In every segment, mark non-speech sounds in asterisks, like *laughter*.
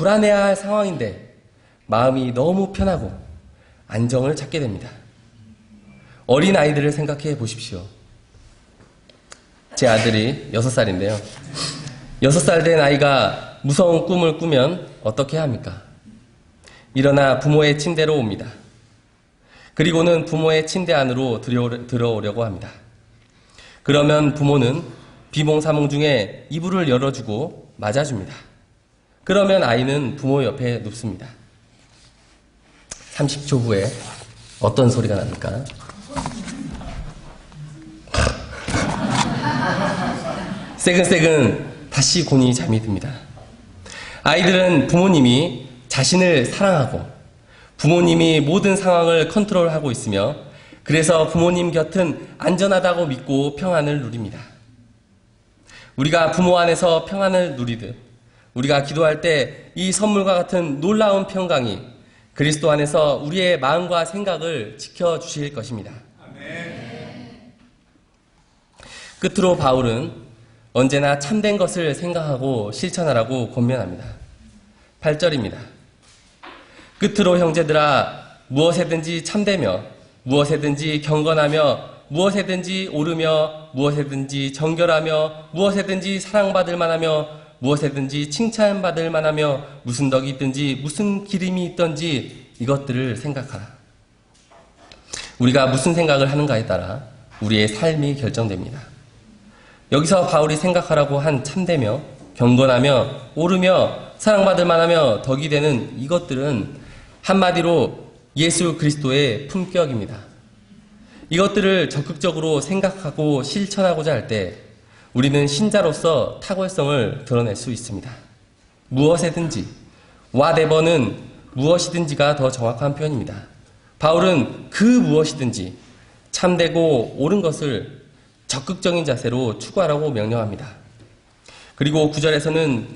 불안해할 상황인데 마음이 너무 편하고 안정을 찾게 됩니다. 어린 아이들을 생각해 보십시오. 제 아들이 6살인데요. 6살 된 아이가 무서운 꿈을 꾸면 어떻게 합니까? 일어나 부모의 침대로 옵니다. 그리고는 부모의 침대 안으로 들어오려고 합니다. 그러면 부모는 비몽사몽 중에 이불을 열어주고 맞아줍니다. 그러면 아이는 부모 옆에 눕습니다. 30초 후에 어떤 소리가 납니까? *laughs* 새근새근 다시 곤히 잠이 듭니다. 아이들은 부모님이 자신을 사랑하고 부모님이 모든 상황을 컨트롤하고 있으며 그래서 부모님 곁은 안전하다고 믿고 평안을 누립니다. 우리가 부모 안에서 평안을 누리듯 우리가 기도할 때 이 선물과 같은 놀라운 평강이 그리스도 안에서 우리의 마음과 생각을 지켜주실 것입니다. 끝으로 바울은 언제나 참된 것을 생각하고 실천하라고 권면합니다. 8절입니다. 끝으로 형제들아 무엇에든지 참되며 무엇에든지 경건하며 무엇에든지 오르며 무엇에든지 정결하며 무엇에든지 사랑받을 만하며 무엇에든지 칭찬받을 만하며 무슨 덕이 있든지 무슨 기름이 있든지 이것들을 생각하라. 우리가 무슨 생각을 하는가에 따라 우리의 삶이 결정됩니다. 여기서 바울이 생각하라고 한 참되며 경건하며 오르며 사랑받을 만하며 덕이 되는 이것들은 한마디로 예수 그리스도의 품격입니다. 이것들을 적극적으로 생각하고 실천하고자 할 때 우리는 신자로서 탁월성을 드러낼 수 있습니다. 무엇에든지 whatever는 무엇이든지가 더 정확한 표현입니다. 바울은 그 무엇이든지 참되고 옳은 것을 적극적인 자세로 추구하라고 명령합니다. 그리고 구절에서는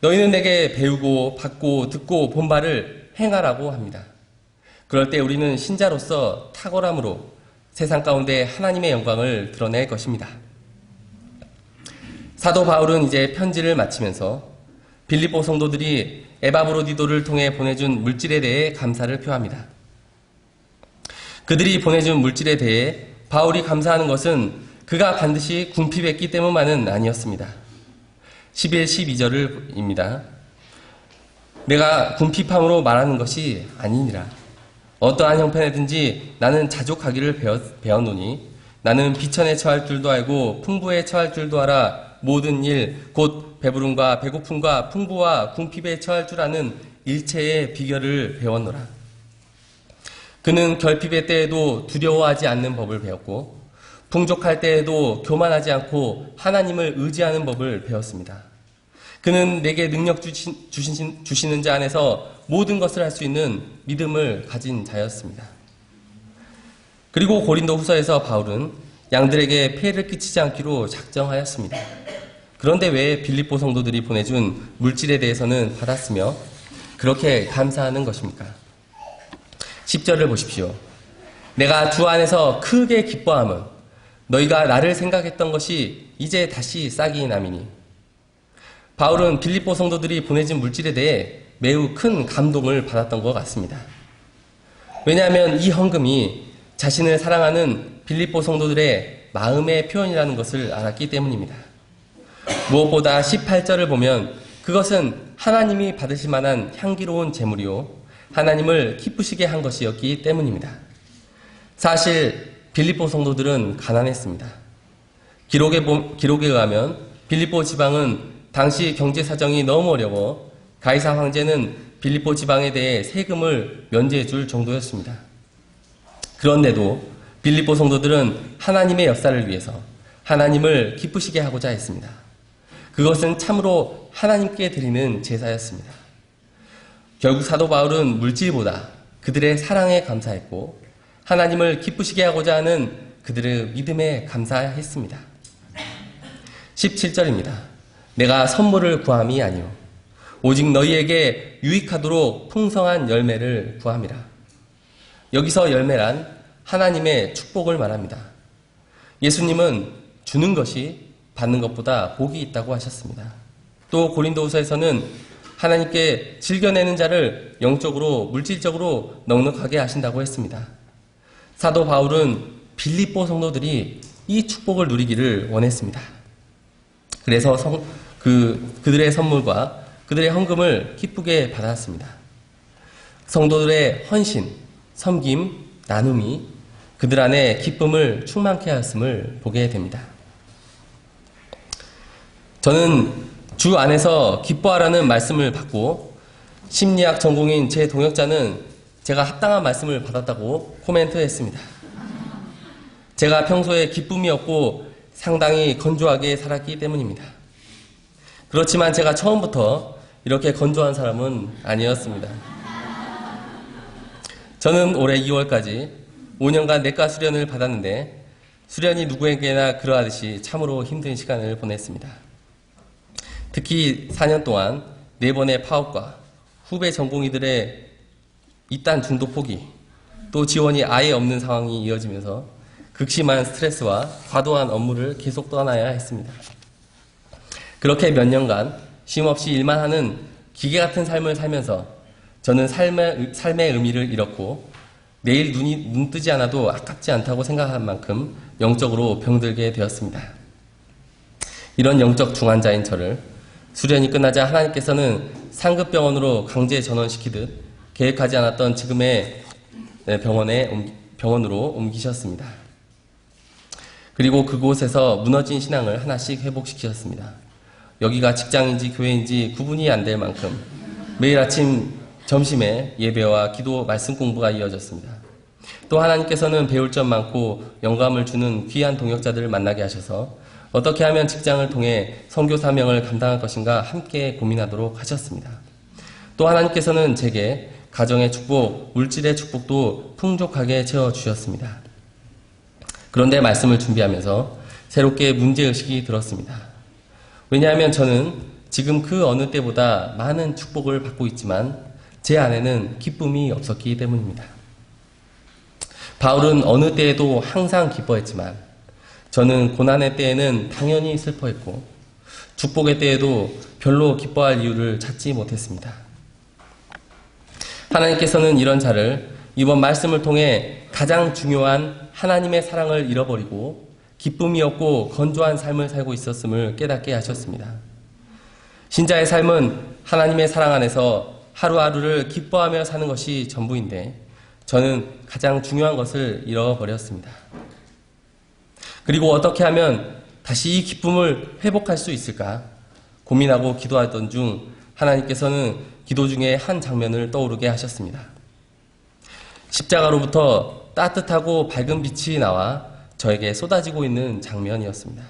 너희는 내게 배우고 받고 듣고 본 바를 행하라고 합니다. 그럴 때 우리는 신자로서 탁월함으로 세상 가운데 하나님의 영광을 드러낼 것입니다. 사도 바울은 이제 편지를 마치면서 빌립보 성도들이 에바브로디도를 통해 보내준 물질에 대해 감사를 표합니다. 그들이 보내준 물질에 대해 바울이 감사하는 것은 그가 반드시 궁핍했기 때문만은 아니었습니다. 11, 12절입니다. 내가 궁핍함으로 말하는 것이 아니니라. 어떠한 형편에든지 나는 자족하기를 배워, 배워노니 나는 비천에 처할 줄도 알고 풍부에 처할 줄도 알아 모든 일, 곧 배부름과 배고픔과 풍부와 궁핍에 처할 줄 아는 일체의 비결을 배웠노라. 그는 결핍의 때에도 두려워하지 않는 법을 배웠고, 풍족할 때에도 교만하지 않고 하나님을 의지하는 법을 배웠습니다. 그는 내게 능력 주신, 주신, 주시는 자 안에서 모든 것을 할 수 있는 믿음을 가진 자였습니다. 그리고 고린도 후서에서 바울은 양들에게 폐해를 끼치지 않기로 작정하였습니다. 그런데 왜 빌립보 성도들이 보내준 물질에 대해서는 받았으며 그렇게 감사하는 것입니까? 10절을 보십시오. 내가 주 안에서 크게 기뻐함은 너희가 나를 생각했던 것이 이제 다시 싹이 남이니. 바울은 빌립보 성도들이 보내준 물질에 대해 매우 큰 감동을 받았던 것 같습니다. 왜냐하면 이 헌금이 자신을 사랑하는 빌립보 성도들의 마음의 표현이라는 것을 알았기 때문입니다. 무엇보다 18절을 보면 그것은 하나님이 받으실 만한 향기로운 제물이요. 하나님을 기쁘시게 한 것이었기 때문입니다. 사실 빌립보 성도들은 가난했습니다. 기록에, 보- 기록에 의하면 빌립보 지방은 당시 경제 사정이 너무 어려워 가이사 황제는 빌립보 지방에 대해 세금을 면제해 줄 정도였습니다. 그런데도 빌립보 성도들은 하나님의 역사를 위해서 하나님을 기쁘시게 하고자 했습니다. 그것은 참으로 하나님께 드리는 제사였습니다. 결국 사도 바울은 물질보다 그들의 사랑에 감사했고 하나님을 기쁘시게 하고자 하는 그들의 믿음에 감사했습니다. 17절입니다. 내가 선물을 구함이 아니요 오직 너희에게 유익하도록 풍성한 열매를 구함이라. 여기서 열매란 하나님의 축복을 말합니다. 예수님은 주는 것이 받는 것보다 복이 있다고 하셨습니다. 또 고린도후서에서는 하나님께 즐겨내는 자를 영적으로, 물질적으로 넉넉하게 하신다고 했습니다. 사도 바울은 빌립보 성도들이 이 축복을 누리기를 원했습니다. 그래서 성, 그, 그들의 선물과 그들의 헌금을 기쁘게 받았습니다. 성도들의 헌신, 섬김, 나눔이 그들 안에 기쁨을 충만케 하였음을 보게 됩니다. 저는 주 안에서 기뻐하라는 말씀을 받고 심리학 전공인 제 동역자는 제가 합당한 말씀을 받았다고 코멘트했습니다. 제가 평소에 기쁨이 없고 상당히 건조하게 살았기 때문입니다. 그렇지만 제가 처음부터 이렇게 건조한 사람은 아니었습니다. 저는 올해 2월까지 5년간 내과 수련을 받았는데 수련이 누구에게나 그러하듯이 참으로 힘든 시간을 보냈습니다. 특히 4년 동안 4번의 파업과 후배 전공의들의 이딴 중도 포기, 또 지원이 아예 없는 상황이 이어지면서 극심한 스트레스와 과도한 업무를 계속 떠나야 했습니다. 그렇게 몇 년간 쉼 없이 일만 하는 기계 같은 삶을 살면서 저는 삶의, 삶의 의미를 잃었고 내일 눈이 눈 뜨지 않아도 아깝지 않다고 생각한 만큼 영적으로 병들게 되었습니다. 이런 영적 중환자인 저를 수련이 끝나자 하나님께서는 상급 병원으로 강제 전원시키듯 계획하지 않았던 지금의 병원에 옮기- 병원으로 옮기셨습니다. 그리고 그곳에서 무너진 신앙을 하나씩 회복시키셨습니다. 여기가 직장인지 교회인지 구분이 안 될 만큼 매일 아침 점심에 예배와 기도 말씀 공부가 이어졌습니다. 또 하나님께서는 배울 점 많고 영감을 주는 귀한 동역자들을 만나게 하셔서 어떻게 하면 직장을 통해 선교 사명을 감당할 것인가 함께 고민하도록 하셨습니다. 또 하나님께서는 제게 가정의 축복, 물질의 축복도 풍족하게 채워 주셨습니다. 그런데 말씀을 준비하면서 새롭게 문제의식이 들었습니다. 왜냐하면 저는 지금 그 어느 때보다 많은 축복을 받고 있지만 제 안에는 기쁨이 없었기 때문입니다. 바울은 어느 때에도 항상 기뻐했지만 저는 고난의 때에는 당연히 슬퍼했고 축복의 때에도 별로 기뻐할 이유를 찾지 못했습니다. 하나님께서는 이런 자를 이번 말씀을 통해 가장 중요한 하나님의 사랑을 잃어버리고 기쁨이 없고 건조한 삶을 살고 있었음을 깨닫게 하셨습니다. 신자의 삶은 하나님의 사랑 안에서 하루하루를 기뻐하며 사는 것이 전부인데 저는 가장 중요한 것을 잃어버렸습니다. 그리고 어떻게 하면 다시 이 기쁨을 회복할 수 있을까 고민하고 기도하던 중 하나님께서는 기도 중에 한 장면을 떠오르게 하셨습니다. 십자가로부터 따뜻하고 밝은 빛이 나와 저에게 쏟아지고 있는 장면이었습니다.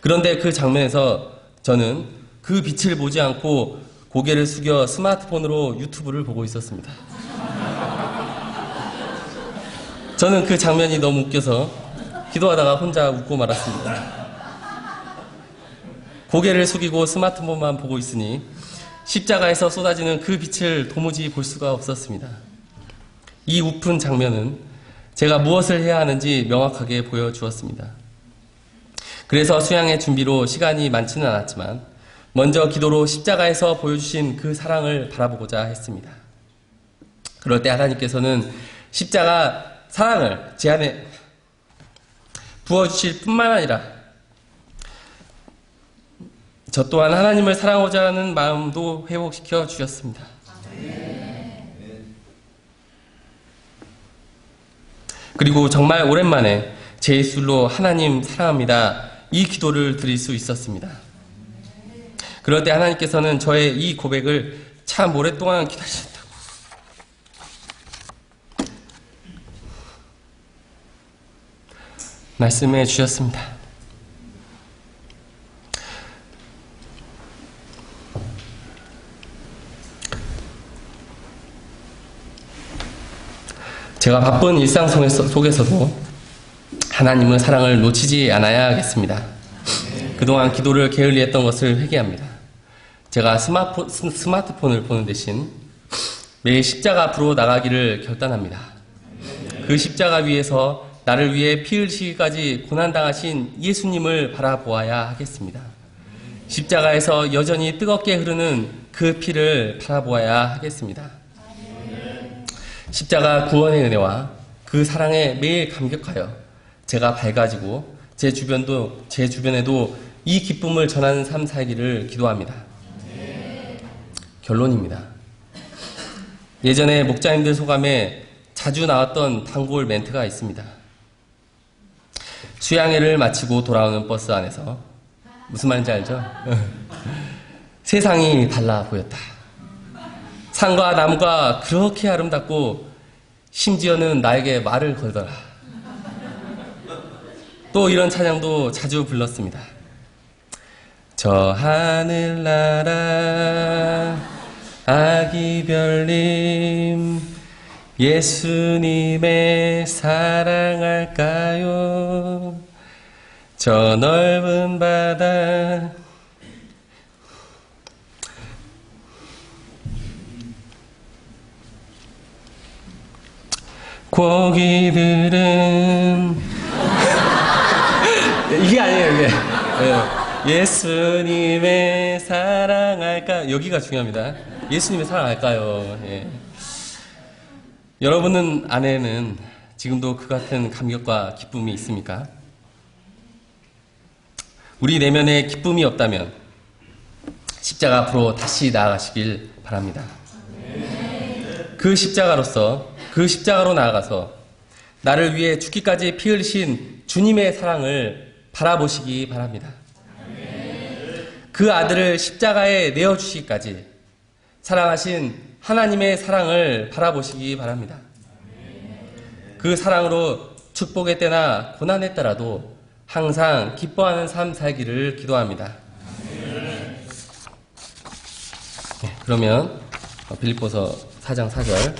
그런데 그 장면에서 저는 그 빛을 보지 않고 고개를 숙여 스마트폰으로 유튜브를 보고 있었습니다. 저는 그 장면이 너무 웃겨서 기도하다가 혼자 웃고 말았습니다. 고개를 숙이고 스마트폰만 보고 있으니 십자가에서 쏟아지는 그 빛을 도무지 볼 수가 없었습니다. 이 우픈 장면은 제가 무엇을 해야 하는지 명확하게 보여주었습니다. 그래서 수양의 준비로 시간이 많지는 않았지만 먼저 기도로 십자가에서 보여주신 그 사랑을 바라보고자 했습니다. 그럴 때 하나님께서는 십자가 사랑을 제 안에 부어주실 뿐만 아니라 저 또한 하나님을 사랑하고자 하는 마음도 회복시켜 주셨습니다. 그리고 정말 오랜만에 제 입술로 하나님 사랑합니다. 이 기도를 드릴 수 있었습니다. 그럴 때 하나님께서는 저의 이 고백을 참 오랫동안 기다리셨다고. 말씀해 주셨습니다. 제가 바쁜 일상 속에서- 속에서도 하나님의 사랑을 놓치지 않아야겠습니다. 그동안 기도를 게을리했던 것을 회개합니다. 제가 스마포, 스- 스마트폰을 보는 대신 매일 십자가 앞으로 나가기를 결단합니다. 그 십자가 위에서 나를 위해 피 흘리시기까지 고난당하신 예수님을 바라보아야 하겠습니다. 십자가에서 여전히 뜨겁게 흐르는 그 피를 바라보아야 하겠습니다. 십자가 구원의 은혜와 그 사랑에 매일 감격하여 제가 밝아지고 제 주변도 제 주변에도 이 기쁨을 전하는 삶 살기를 기도합니다. 결론입니다. 예전에 목자님들 소감에 자주 나왔던 단골 멘트가 있습니다. 수양회를 마치고 돌아오는 버스 안에서 무슨 말인지 알죠? *laughs* 세상이 달라 보였다. 산과 나무가 그렇게 아름답고 심지어는 나에게 말을 걸더라. 또 이런 찬양도 자주 불렀습니다. 저 하늘나라 아기 별님 예수님의 사랑할까요? 저 넓은 바다 고기들은 *laughs* 이게 아니에요 이게 예. 예수님의 사랑할까 여기가 중요합니다 예수님의 사랑할까요 예. 여러분은 안에는 지금도 그 같은 감격과 기쁨이 있습니까? 우리 내면에 기쁨이 없다면 십자가 앞으로 다시 나아가시길 바랍니다. 그 십자가로서 그 십자가로 나아가서 나를 위해 죽기까지 피 흘리신 주님의 사랑을 바라보시기 바랍니다. 그 아들을 십자가에 내어 주시기까지 사랑하신 하나님의 사랑을 바라보시기 바랍니다. 그 사랑으로 축복의 때나 고난의 때라도 항상 기뻐하는 삶 살기를 기도합니다. 네, 그러면 빌립보서 4장 4절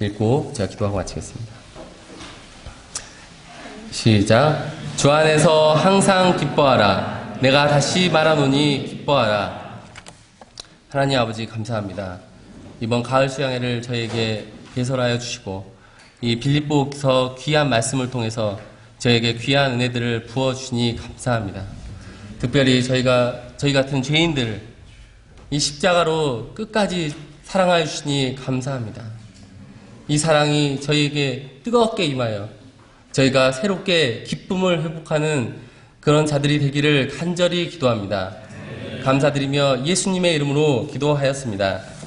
읽고 제가 기도하고 마치겠습니다. 시작. 주 안에서 항상 기뻐하라. 내가 다시 말하노니 기뻐하라. 하나님 아버지 감사합니다. 이번 가을 수양회를 저에게 개설하여 주시고 이 빌립보서 귀한 말씀을 통해서 저에게 귀한 은혜들을 부어 주시니 감사합니다. 특별히 저희가 저희 같은 죄인들 이 십자가로 끝까지 사랑하여 주시니 감사합니다. 이 사랑이 저희에게 뜨겁게 임하여 저희가 새롭게 기쁨을 회복하는 그런 자들이 되기를 간절히 기도합니다. 감사드리며 예수님의 이름으로 기도하였습니다.